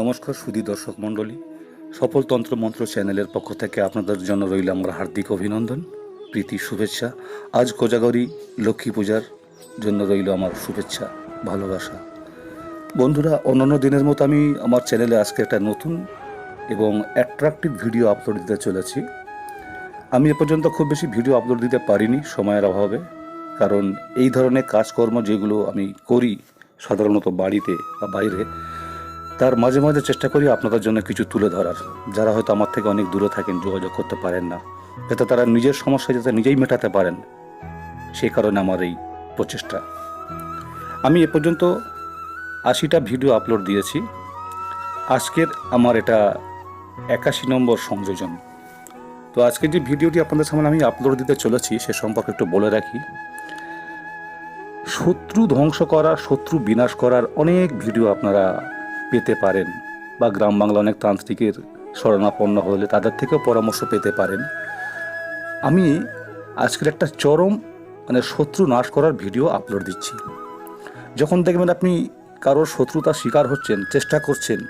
নমস্কার সুধী দর্শক মণ্ডলী। সফল তন্ত্র মন্ত্র চ্যানেলের পক্ষ থেকে আপনাদের জন্য রইল আমার হার্দিক অভিনন্দন, প্রীতি, শুভেচ্ছা। আজ কোজাগরী লক্ষ্মী পূজার জন্য রইল আমার শুভেচ্ছা, ভালোবাসা। বন্ধুরা, অন্যান্য দিনের মতো আমি আমার চ্যানেলে আজকে একটা নতুন এবং অ্যাট্রাকটিভ ভিডিও আপলোড দিতে চলেছি। আমি এ পর্যন্ত খুব বেশি ভিডিও আপলোড দিতে পারিনি সময়ের অভাবে, কারণ এই ধরনের কাজকর্ম যেগুলো আমি করি সাধারণত বাড়িতে বা বাইরে তার মাঝে মাঝে চেষ্টা করি আপনাদের জন্য কিছু তুলে ধরার। যারা হয়তো আমার থেকে অনেক দূরে থাকেন, যোগাযোগ করতে পারেন না। যাতে তারা নিজের সমস্যা যাতে নিজেই মেটাতে পারেন। সেই কারণে আমার এই প্রচেষ্টা। আমি এ পর্যন্ত আশিটা ভিডিও আপলোড দিয়েছি। আজকের আমার এটা একাশি নম্বর সংযোজন। তো আজকে যে ভিডিওটি আপনাদের সামনে আমি আপলোড দিতে চলেছি, সে সম্পর্কে একটু বলে রাখি। শত্রু ধ্বংস করা শত্রু বিনাশ করার অনেক ভিডিও আপনারা পেতে পারেন বা গ্রাম বাংলা অনেক তান্ত্রিকের শরণাপন্ন হলে তাদের থেকেও পরামর্শ পেতে পারেন। আমি আজকের একটা চরম মানে শত্রু নাশ করার ভিডিও আপলোড দিচ্ছি। যখন দেখবেন আপনি কারোর শত্রুতার শিকার হচ্ছেন, চেষ্টা করছেন,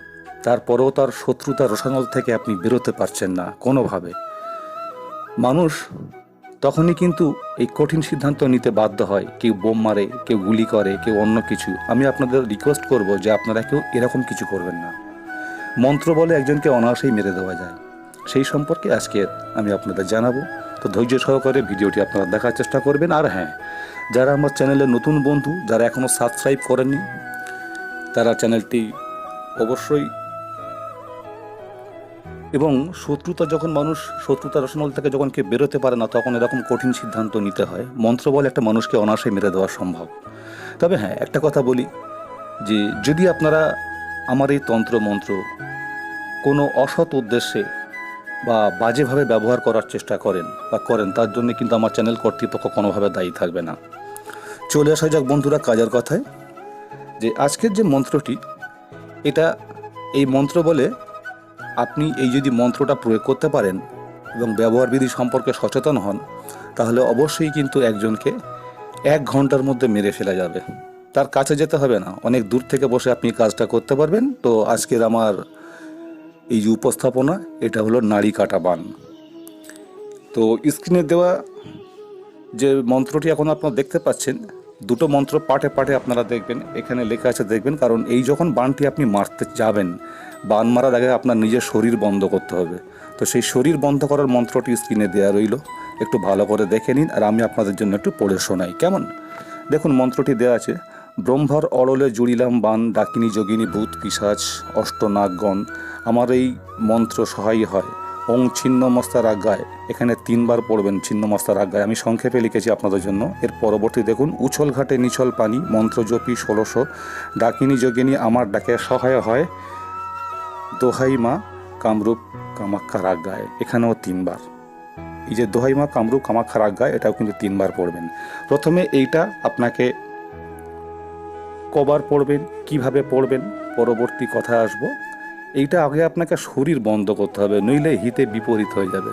তারপরেও তার শত্রুতা রসানল থেকে আপনি বেরোতে পারছেন না কোনোভাবে। মানুষ তখনই কিন্তু এই কঠিন সিদ্ধান্ত নিতে বাধ্য হয়। কেউ বোম মারে, কেউ গুলি করে, কেউ অন্য কিছু। আমি আপনাদের রিকোয়েস্ট করব যে আপনারা কেউ এরকম কিছু করবেন না। মন্ত্র বলে একজনকে অনায়াসেই মেরে দেওয়া যায়। সেই সম্পর্কে আজকে আমি আপনাদের জানাব। তো ধৈর্য সহকারে ভিডিওটি আপনারা দেখার চেষ্টা করবেন। আর হ্যাঁ যারা আমার চ্যানেলের নতুন বন্ধু, যারা এখনও সাবস্ক্রাইব করেননি, তারা চ্যানেলটি অবশ্যই এবং শত্রুতা যখন মানুষ শত্রুতার রসনল থেকে যখন কেউ বেরোতে পারে না, তখন এরকম কঠিন সিদ্ধান্ত নিতে হয়। মন্ত্র বলে একটা মানুষকে অনায়াসে মেরে দেওয়া সম্ভব। তবে হ্যাঁ একটা কথা বলি যে, যদি আপনারা আমার এই তন্ত্র মন্ত্র কোনো অসৎ উদ্দেশ্যে বা বাজেভাবে ব্যবহার করার চেষ্টা করেন বা করেন, তার জন্য কিন্তু আমার চ্যানেল কর্তৃপক্ষ কোনোভাবে দায়ী থাকবে না। চলে আসা যাক বন্ধুরা কাজের কথায়। যে, আজকের যে মন্ত্রটি, এটা এই মন্ত্র বলে আপনি এই যদি মন্ত্রটা প্রয়োগ করতে পারেন এবং ব্যবহার বিধি সম্পর্কে সচেতন হন, তাহলে অবশ্যই কিন্তু একজনকে এক ঘণ্টার মধ্যে মেরে ফেলা যাবে। তার কাছে যেতে হবে না। অনেক দূর থেকে বসে আপনি কাজটা করতে পারবেন। তো আজকের আমার এই যে উপস্থাপনা, এটা হলো নারী কাটা বান। তো স্ক্রিনে দেওয়া যে মন্ত্রটি এখন আপনারা দেখতে পাচ্ছেন দুটো মন্ত্র পাটে পাটে আপনারা দেখবেন, এখানে লেখা আছে দেখবেন, কারণ এই যখন বানটি আপনি মারতে যাবেন বান মারার আগে আপনার নিজের শরীর বন্ধ করতে হবে। তো সেই শরীর বন্ধ করার মন্ত্রটি স্ক্রিনে দেওয়া রইল। একটু ভালো করে দেখে নিন, আর আমি আপনাদের জন্য একটু পড়ে শোনাই। কেমন? দেখুন, মন্ত্রটি দেওয়া আছে, ব্রহ্মার অড়লে জুড়িলাম বান ডাকিনী যোগিনী ভূত, পিসাচ অষ্টনাগগণ আমার এই মন্ত্র সহায় হয়। ওং ছিন্ন মস্তার আজ্ঞায়, এখানে তিনবার পড়বেন ছিন্ন মস্তার আজ্ঞায়। আমি সংক্ষেপে লিখেছি আপনাদের জন্য। এর পরবর্তী দেখুন, উছল ঘাটে নিছল পানি মন্ত্র জপি ষোলোশো, ডাকিনী যোগিনী আমার ডাকে সহায় হয়, দোহাই মা কামরূপ কামাক্ষার আজ্ঞায়, এখানেও তিনবার। এই যে দোহাই মা কামরূপ কামাক্ষার আজ্ঞায়, এটাও কিন্তু তিনবার পড়বেন। প্রথমে এইটা আপনাকে কবার পড়বেন, কীভাবে পড়বেন, পরবর্তী কথা আসব। এইটা আগে আপনাকে শরীর বন্ধ করতে হবে, নইলে হিতে বিপরীত হয়ে যাবে।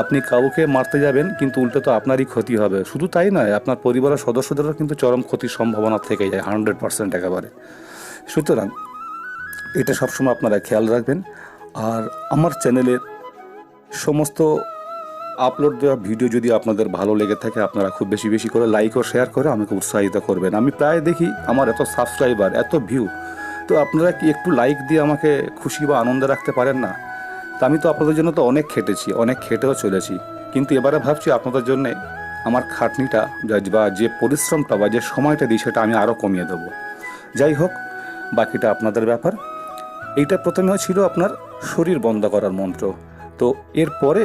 আপনি কাউকে মারতে যাবেন, কিন্তু উল্টে তো আপনারই ক্ষতি হবে। শুধু তাই নয়, আপনার পরিবারের সদস্যদেরও কিন্তু চরম ক্ষতির সম্ভাবনা থেকে যায় হান্ড্রেড পার্সেন্ট একেবারে। সুতরাং এটা সবসময় আপনারা খেয়াল রাখবেন। আর আমার চ্যানেলের সমস্ত আপলোড দেওয়া ভিডিও যদি আপনাদের ভালো লেগে থাকে, আপনারা খুব বেশি বেশি করে লাইক ও শেয়ার করে আমাকে উৎসাহিত করবেন। আমি প্রায় দেখি আমার এত সাবস্ক্রাইবার এত ভিউ তো আপনারা কি একটু লাইক দিয়ে আমাকে খুশি বা আনন্দে রাখতে পারেন না? তা আমি তো আপনাদের জন্য তো অনেক খেটেছি, অনেক খেটেও চলেছি। কিন্তু এবারে ভাবছি আপনাদের জন্যে আমার খাটনিটা বা যে পরিশ্রমটা বা যে সময়টা দিই সেটা আমি আরও কমিয়ে দেবো। যাই হোক, বাকিটা আপনাদের ব্যাপার। এইটা প্রথমে ছিল আপনার শরীর বন্ধ করার মন্ত্র। তো এরপরে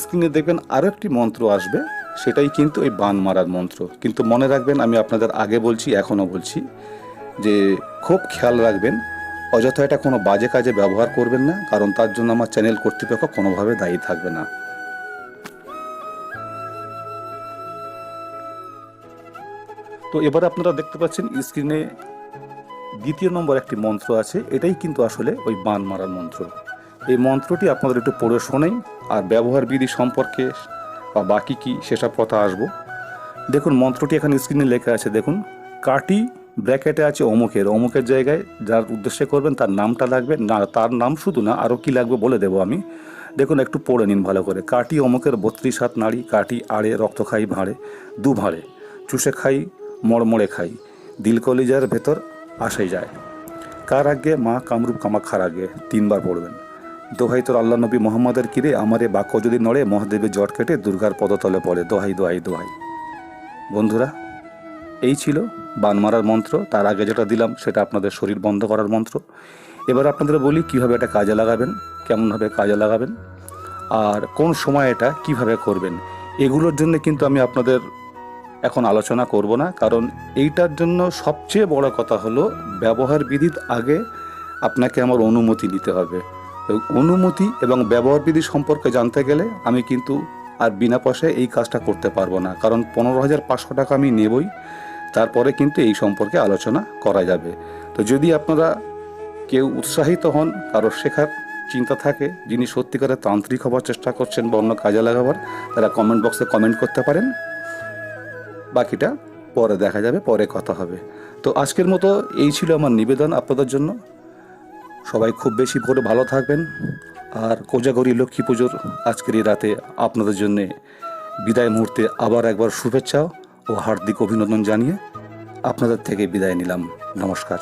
স্ক্রিনে দেখবেন আরও একটি মন্ত্র আসবে, সেটাই কিন্তু এই বান মারার মন্ত্র। কিন্তু মনে রাখবেন, আমি আপনাদের আগে বলছি, এখনও বলছি যে খুব খেয়াল রাখবেন, অযথা এটা কোনো বাজে কাজে ব্যবহার করবেন না, কারণ তার জন্য আমার চ্যানেল কর্তৃপক্ষ কোনোভাবে দায়ী থাকবে না। তো এবার আপনারা দেখতে পাচ্ছেন, স্ক্রিনে দ্বিতীয় নম্বর একটি মন্ত্র আছে, এটাই কিন্তু আসলে ওই বান মারার মন্ত্র। এই মন্ত্রটি আপনাদের একটু পড়ে শোনাই, আর ব্যবহার বিধি সম্পর্কে বা বাকি কি সেসব কথা আসব। দেখুন, মন্ত্রটি এখানে স্ক্রিনে লেখা আছে, দেখুন, কাটি ব্র্যাকেটে আছে অমুকের। অমুকের জায়গায় যার উদ্দেশ্যে করবেন, তার নামটা লাগবে। না, তার নাম শুধু না আরও কি লাগবে বলে দেবো আমি। দেখুন, একটু পড়ে নিন ভালো করে। কাটি অমুকের বত্রিশ হাত নাড়ি, কাটি আড়ে, রক্ত খাই ভাঁড়ে, দু ভাঁড়ে। চুষে খাই, মড়মড়ে খাই। দিল কলিজার ভেতর আসে যায়। কার আগে মা কামরূপ কামাক্ষার আগে তিনবার পড়বেন। দোহাই তোর আল্লাহ নবী মোহাম্মদের কিরে, আমারে বাক্য যদি নড়ে, মহাদেবের জট কেটে দুর্গার পদতলে পড়ে। দোহাই দোহাই দোহাই। বন্ধুরা এই ছিল বান মারার মন্ত্র। তার আগে যেটা দিলাম সেটা আপনাদের শরীর বন্ধ করার মন্ত্র। এবার আপনাদের বলি কীভাবে এটা কাজে লাগাবেন, কেমনভাবে কাজে লাগাবেন, আর কোন সময় এটা কীভাবে করবেন। এগুলোর জন্য কিন্তু আমি আপনাদের এখন আলোচনা করব না, কারণ এইটার জন্য সবচেয়ে বড় কথা হলো ব্যবহার বিধির আগে আপনাকে আমার অনুমতি নিতে হবে। অনুমতি এবং ব্যবহার বিধি সম্পর্কে জানতে গেলে আমি কিন্তু আর বিনা পয়সায় এই কাজটা করতে পারব না, কারণ পনেরো হাজার পাঁচশো টাকা আমি নেবই। তারপরে কিন্তু এই সম্পর্কে আলোচনা করা যাবে। তো যদি আপনারা কেউ উৎসাহিত হন, কারও শেখার চিন্তা থাকে, যিনি সত্যিকারের তান্ত্রিক হবার চেষ্টা করছেন বা অন্য কাজে লাগাবার তারা কমেন্ট বক্সে কমেন্ট করতে পারেন। বাকিটা পরে দেখা যাবে, পরে কথা হবে। তো আজকের মতো এই ছিল আমার নিবেদন আপনাদের জন্য। সবাই খুব বেশি করে ভালো থাকবেন। আর কোজাগরি লক্ষ্মী পুজোর আজকের এই রাতে আপনাদের জন্যে বিদায় মুহূর্তে আবার একবার শুভেচ্ছা ও হার্দিক অভিনন্দন জানিয়ে আপনাদের থেকে বিদায় নিলাম। নমস্কার।